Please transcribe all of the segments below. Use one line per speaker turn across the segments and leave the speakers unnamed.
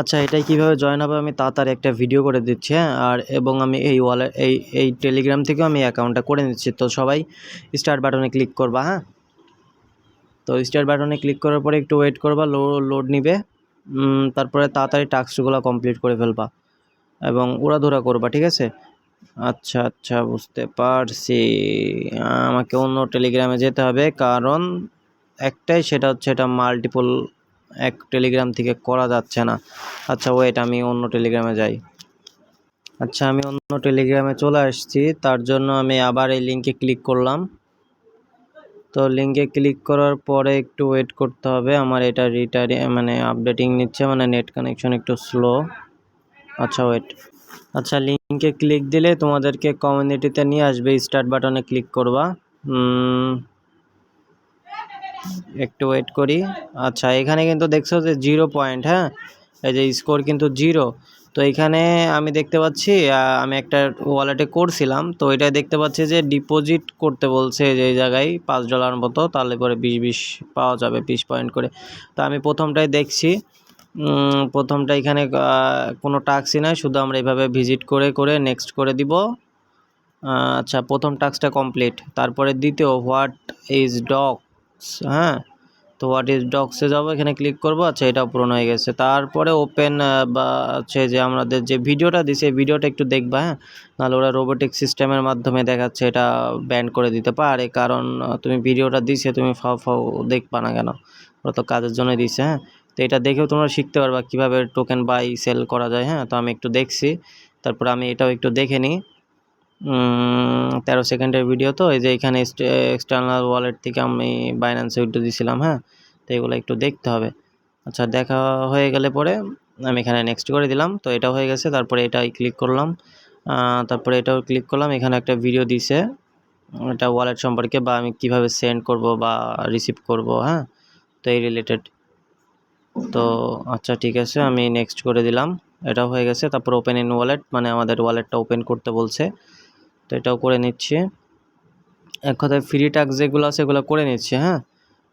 আচ্ছা এটাই কীভাবে জয়েন হবে? আমি তাড়াতাড়ি একটা ভিডিও করে দিচ্ছি হ্যাঁ? আর এবং আমি এই ওয়ালে এই এই টেলিগ্রাম থেকেও আমি অ্যাকাউন্টটা করে নিচ্ছি। তো সবাই স্টার্ট বাটনে ক্লিক করবা হ্যাঁ? তো স্টার্ট বাটনে ক্লিক করার পরে একটু ওয়েট করবা লো লোড নিবে। তারপরে তাড়াতাড়ি টাস্কগুলো কমপ্লিট করে ফেলবা এবং উড়াধুরা করবা, ঠিক আছে? আচ্ছা আচ্ছা বুঝতে পারছি। আমাকে অন্য টেলিগ্রামে যেতে হবে, কারণ একটাই সেটা হচ্ছে এটা মাল্টিপল এক টেলিগ্রাম থেকে করা যাচ্ছে না। আচ্ছা ওয়েট আমি অন্য টেলিগ্রামে যাই। আচ্ছা আমি অন্য টেলিগ্রামে চলে আসছি। তার জন্য আমি আবার এই লিঙ্কে ক্লিক করলাম। তো লিঙ্কে ক্লিক করার পরে একটু ওয়েট করতে হবে। আমার এটা রিটারি মানে আপডেটিং নিচ্ছে মানে নেট কানেকশন একটু স্লো আচ্ছা ওয়েট আচ্ছা লিঙ্কে ক্লিক দিলে তোমাদেরকে কমিউনিটিতে নিয়ে আসবে। স্টার্ট বাটনে ক্লিক করবা। একটু ওয়েট করি। আচ্ছা এখানে কিন্তু দেখছ যে জিরো পয়েন্ট হ্যাঁ? এই যে স্কোর কিন্তু জিরো তো এখানে আমি দেখতে পাচ্ছি আমি একটা ওয়ালেটে করছিলাম তো এটা দেখতে পাচ্ছি যে ডিপোজিট করতে বলছে যে জায়গায় পাঁচ ডলার মতো, তাহলে পরে বিশ বিশ পাওয়া যাবে, বিশ পয়েন্ট করে। তো আমি প্রথমটাই দেখছি প্রথমটা এখানে কোনো টাস্কই নাই, শুধু আমরা এইভাবে ভিজিট করে করে নেক্সট করে দিব। আচ্ছা প্রথম টাস্কটা কমপ্লিট তারপরে দ্বিতীয় হোয়াট ইজ ডগস হ্যাঁ? তো হোয়াট ইজ ডগসে যাব, এখানে ক্লিক করব আচ্ছা এটাও পূরণ হয়ে গেছে। তারপরে ওপেন বা হচ্ছে যে আমাদের যে ভিডিওটা দিছে ভিডিওটা একটু দেখবা হ্যাঁ? নাহলে ওরা রোবোটিক সিস্টেমের মাধ্যমে দেখাচ্ছে, এটা ব্যান করে দিতে পারে, কারণ তুমি ভিডিওটা দিছে, তুমি ফাও ফাও দেখবা না কেন? ওরা তো কাজের জন্যই দিছে হ্যাঁ? তো এটা দেখেও তোমরা শিখতে পারবা কীভাবে টোকেন বাই সেল করা যায় হ্যাঁ? তো আমি একটু দেখছি, তারপরে আমি এটাও একটু দেখে নিই। তেরো সেকেন্ডের ভিডিও তো, এই যে এখানে এক্সটার্নাল ওয়ালেট থেকে আমি বাইন্যান্সে উইথড্র দিয়েছিলাম হ্যাঁ? তো এগুলো একটু দেখতে হবে। আচ্ছা দেখা হয়ে গেলে পরে আমি এখানে নেক্সট করে দিলাম। তো এটা হয়ে গেছে, তারপরে এটাই ক্লিক করলাম। তারপরে এটাও ক্লিক করলাম। এখানে একটা ভিডিও দিছে, এটা ওয়ালেট সম্পর্কে বা আমি কীভাবে সেন্ড করব বা রিসিভ করব হ্যাঁ? তো এই রিলেটেড তো আচ্ছা ঠিক আছে, আমি নেক্সট করে দিলাম। এটাও হয়ে গেছে, তারপর ওপেন ইন ওয়ালেট মানে আমাদের ওয়ালেটটা ওপেন করতে বলছে। তো এটাও করে নিচ্ছি। এক কথায় ফ্রি টাস্ক যেগুলো আছে সেগুলো করে নিচ্ছি হ্যাঁ?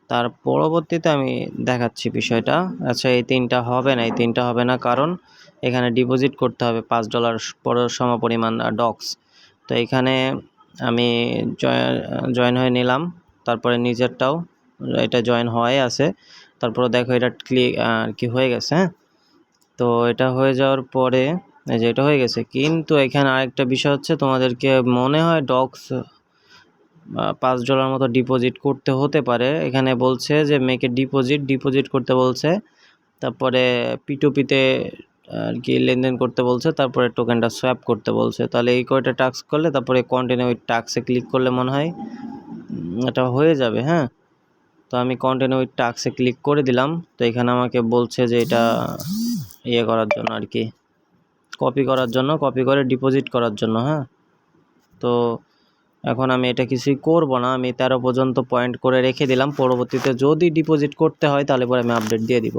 তার পরবর্তীতে আমি দেখাচ্ছি বিষয়টা। আচ্ছা এই তিনটা হবে না, এই তিনটা হবে না কারণ এখানে ডিপোজিট করতে হবে পাঁচ ডলার সমপরিমাণ ডক্স তো এখানে আমি জয়েন হয়ে নিলাম। তারপরে নিজেরটাও এটা জয়েন হওয়াই আছে। তারপরে দেখো এটা ক্লিক আর কি হয়ে গেছে হ্যাঁ? তো এটা হয়ে যাওয়ার পরে এই যে এটা হয়ে গেছে। কিন্তু এখানে আরেকটা বিষয় হচ্ছে তোমাদেরকে মনে হয় ডক্স পাঁচ ডলার মতো ডিপোজিট করতে হতে পারে। এখানে বলছে যে মেকে ডিপোজিট ডিপোজিট করতে বলছে। তারপরে পিটুপিতে আর কি লেনদেন করতে বলছে। তারপরে টোকেনটা সোয়াপ করতে বলছে। তাহলে এই কয়টা টাস্ক করলে তারপরে কন্টিনিউ টাস্কে ক্লিক করলে মনে হয় এটা হয়ে যাবে হ্যাঁ? তো আমি কন্টিনিউ টাস্কে ক্লিক করে দিলাম। তো এখানে আমাকে বলছে যে এটা ইয়ে করার জন্য আর কি। কপি করার জন্য কপি করে ডিপোজিট করার জন্য হ্যাঁ? তো এখন আমি এটা কিছুই করব না, আমি তেরো পর্যন্ত পয়েন্ট করে রেখে দিলাম, পরবর্তীতে যদি ডিপোজিট করতে হয় তাহলে পরে আমি আপডেট দিয়ে দিব।